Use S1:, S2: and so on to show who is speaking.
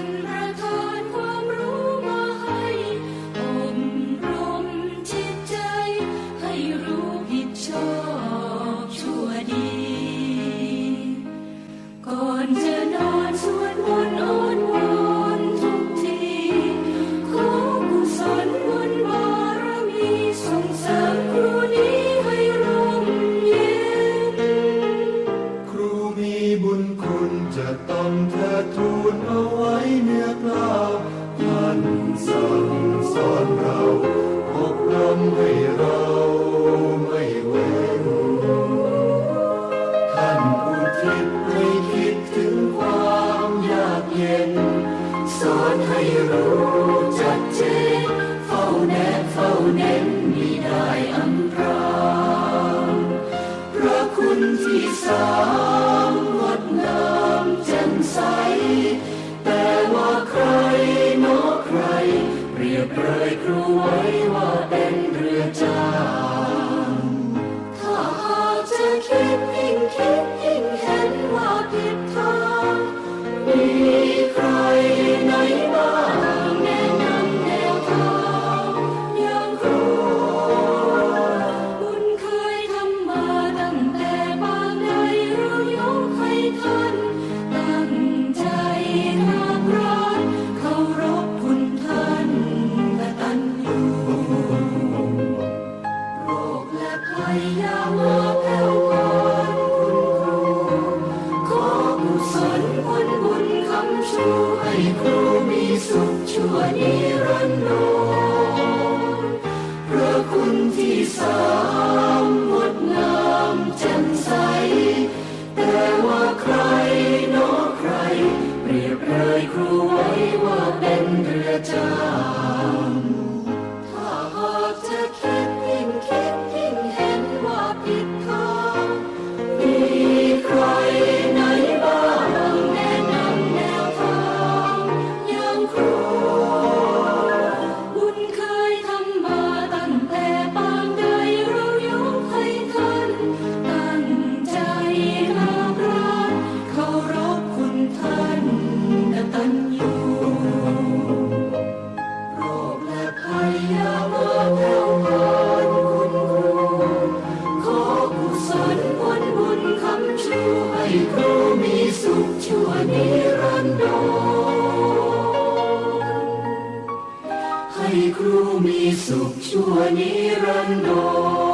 S1: one เปรยครูไว้ว่าเป็นเรือจางถ้าจะคิดยิ่งคิด ช่วยครูมีสุขชั่วนิรันดร์พระคุณที่สามงดงามแจ่มใส แต่ว่าใครนอใคร เปรียบเลยครูไว้ว่าเป็นเรือจ้า มีสุขชั่วนิรันดร